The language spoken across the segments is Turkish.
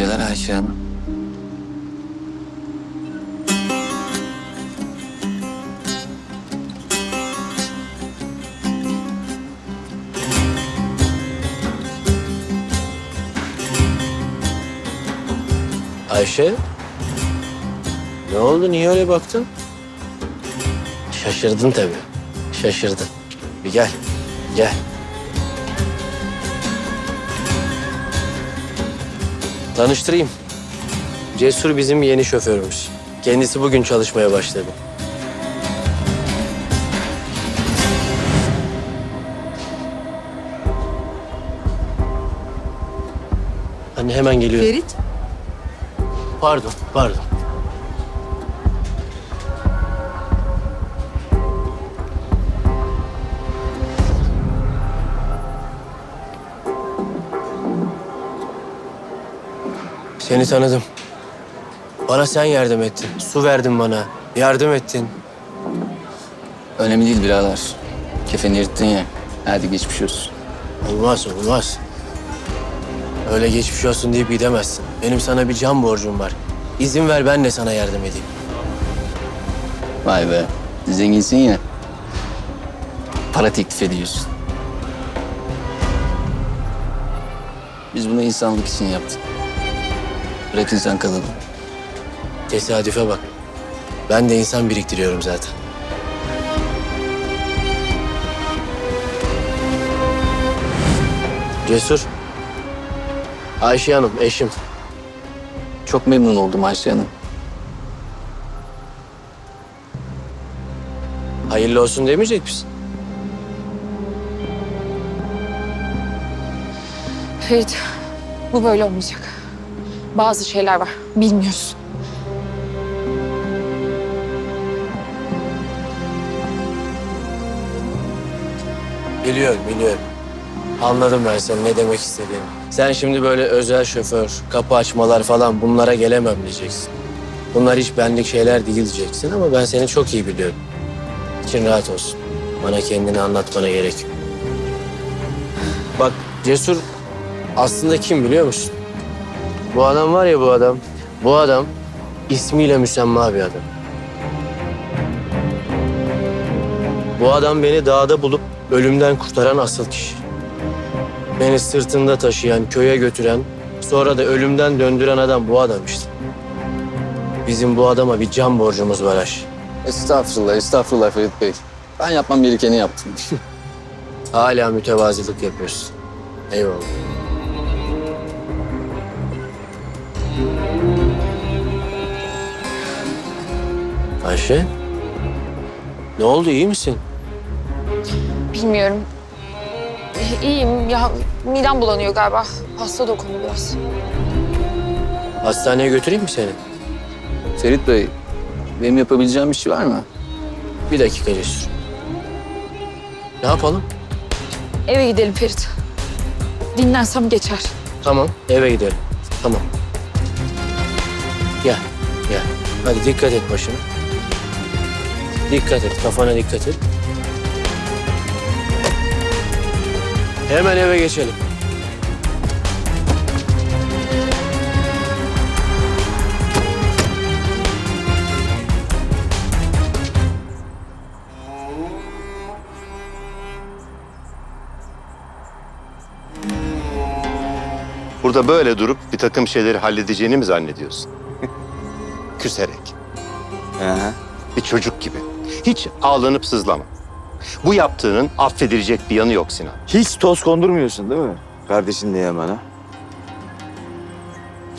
geceler Ayşe. Ayşe? Ne oldu? Niye öyle baktın? Şaşırdın tabii. Şaşırdın. Bir gel. Gel. Tanıştırayım. Cesur bizim yeni şoförümüz. Kendisi bugün çalışmaya başladı. Anne hemen geliyor. Ferit, Pardon, pardon. Seni tanıdım. Bana sen yardım ettin. Su verdin bana. Yardım ettin. Önemli değil birader. Kefeni yırttın ya. Hadi geçmiş olsun. Olmaz, olmaz. Öyle geçmiş olsun deyip gidemezsin. Benim sana bir can borcum var. İzin ver ben de sana yardım edeyim. Vay be. Zenginsin ya. Para teklif ediyorsun. Biz bunu insanlık için yaptık. Bırak insan kalalım. Tesadüfe bak. Ben de insan biriktiriyorum zaten. Cesur. Ayşe Hanım, eşim. Çok memnun oldum Ayşe Hanım. Hayırlı olsun demeyecek misin? Ferit, bu böyle olmayacak. Bazı şeyler var, bilmiyorsun. Biliyorum, biliyorum. Anladım ben senin ne demek istediğini. Sen şimdi böyle özel şoför, kapı açmalar falan bunlara gelemem diyeceksin. Bunlar hiç benlik şeyler değil diyeceksin ama ben seni çok iyi biliyorum. İçin rahat olsun. Bana kendini anlatmana gerek yok. Bak Cesur aslında kim biliyor musun? Bu adam var ya bu adam. Bu adam ismiyle müsemma bir adam. Bu adam beni dağda bulup ölümden kurtaran asıl kişi. Beni sırtında taşıyan, köye götüren, sonra da ölümden döndüren adam bu adam işte. Bizim bu adama bir can borcumuz var Aş. Estağfurullah, estağfurullah Ferit Bey. Ben yapmam gerekeni yaptım. Hala mütevazilik yapıyorsun. Eyvallah. Ayşe? Ne oldu, iyi misin? Bilmiyorum. İyiyim ya, midem bulanıyor galiba. Hasta dokundu biraz. Hastaneye götüreyim mi seni? Ferit Bey, benim yapabileceğim bir şey var mı? Bir dakika Cesur. Ne yapalım? Eve gidelim Ferit. Dinlensem geçer. Tamam, eve gidelim. Tamam. Gel, gel. Hadi dikkat et başına. Dikkat et, kafana dikkat et. Hemen eve geçelim. Burada böyle durup bir takım şeyleri halledeceğini mi zannediyorsun? Küserek. Bir çocuk gibi. Hiç ağlanıp sızlama. Bu yaptığının affedilecek bir yanı yok Sinan. Hiç toz kondurmuyorsun değil mi? Kardeşin diye bana.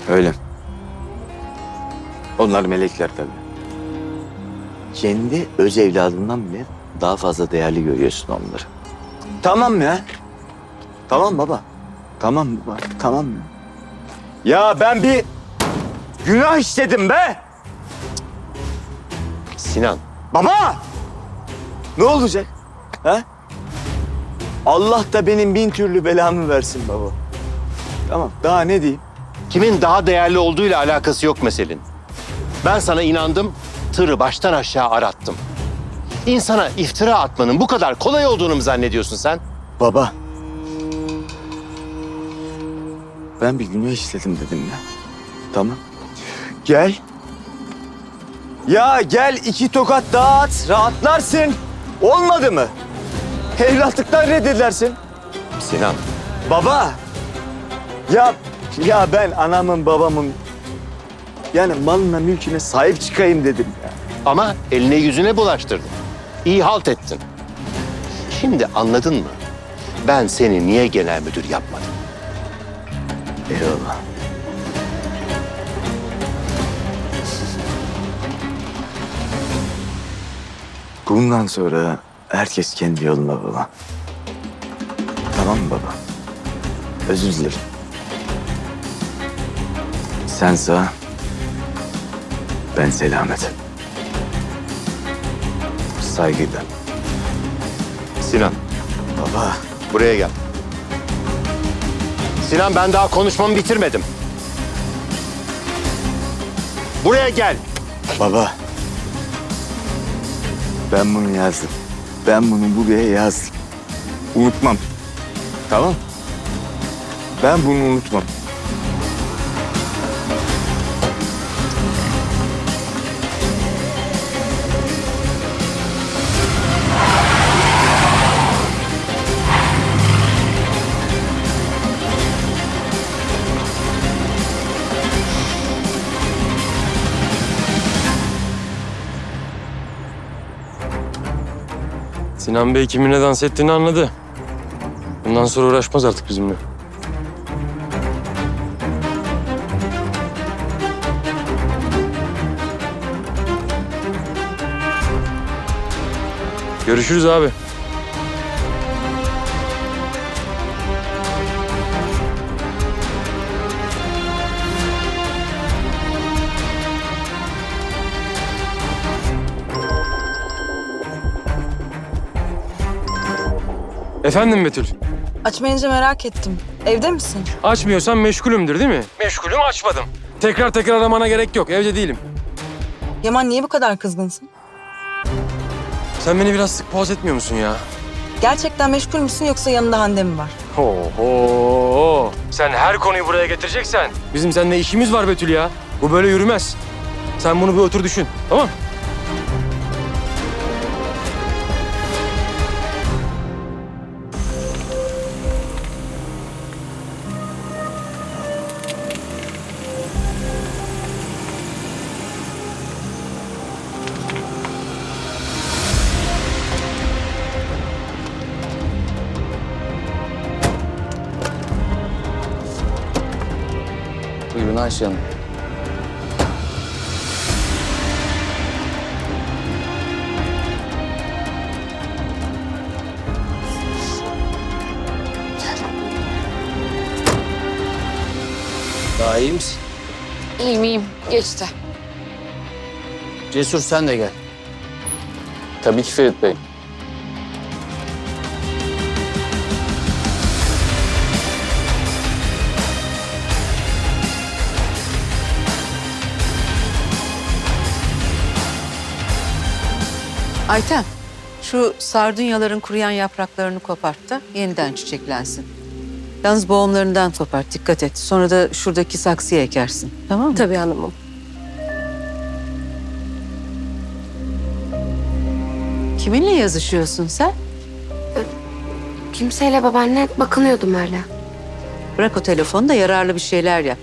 Öyle. Onlar melekler tabii. Kendi öz evladından bile daha fazla değerli görüyorsun onları. Tamam ya. Tamam baba. Tamam baba. Tamam ya. Ya ben bir günah işledim be. Sinan, Baba! Ne olacak? Ha? Allah da benim bin türlü belamı versin baba. Tamam, daha ne diyeyim? kimin daha değerli olduğuyla alakası yok meselenin. Ben sana inandım, tırı baştan aşağı arattım. İnsana iftira atmanın bu kadar kolay olduğunu mu zannediyorsun sen? Baba. Ben bir günah işledim dedim ya. Tamam. Gel. Ya gel iki tokat daha at, rahatlarsın. Olmadı mı? Evlatlıktan reddedersin. Sinan, Baba. Ya ya ben anamın babamın yani malına mülküne sahip çıkayım dedim ya. ama eline yüzüne bulaştırdın. İyi halt ettin. Şimdi anladın mı? Ben seni niye genel müdür yapmadım? Eyvallah. Bundan sonra herkes kendi yoluna baba. Tamam mı baba? Özür dilerim. Sen sağ, ben selamet. Saygıyla. Sinan, Baba. buraya gel. Sinan ben daha konuşmamı bitirmedim. Buraya gel. Baba. Ben bunu yazdım. Ben bunu buraya yazdım. Unutmam. Tamam. Ben bunu unutmam. Sinan Bey kiminle dans ettiğini anladı. Bundan sonra uğraşmaz artık bizimle. Görüşürüz abi. Efendim Betül. Açmayınca merak ettim. Evde misin? Açmıyorsan meşgulümdür değil mi? Meşgulüm açmadım. Tekrar tekrar aramana gerek yok. Evde değilim. Yaman niye bu kadar kızgınsın? Sen beni biraz sık boğaz etmiyor musun ya? Gerçekten meşgul müsün yoksa yanında Hande mi var? Oho. Sen her konuyu buraya getireceksen bizim seninle işimiz var Betül ya. Bu böyle yürümez. Sen bunu bir otur düşün. Tamam? Buyurun Ayşe Hanım. Daha iyi misin? İyiyim iyiyim. Geçti. Cesur sen de gel. Tabii ki Ferit Bey. Ayten, şu sardunyaların kuruyan yapraklarını kopart da yeniden çiçeklensin. Yalnız boğumlarından kopart, dikkat et. Sonra da şuradaki saksıya ekersin. Tamam mı? Tabii hanımım. Kiminle yazışıyorsun sen? Kimseyle babaanne bakınıyordum öyle. Bırak o telefonu da yararlı bir şeyler yap.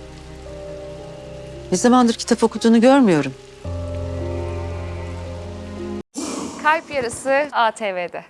Ne zamandır kitap okuduğunu görmüyorum. yarısı ATV'de.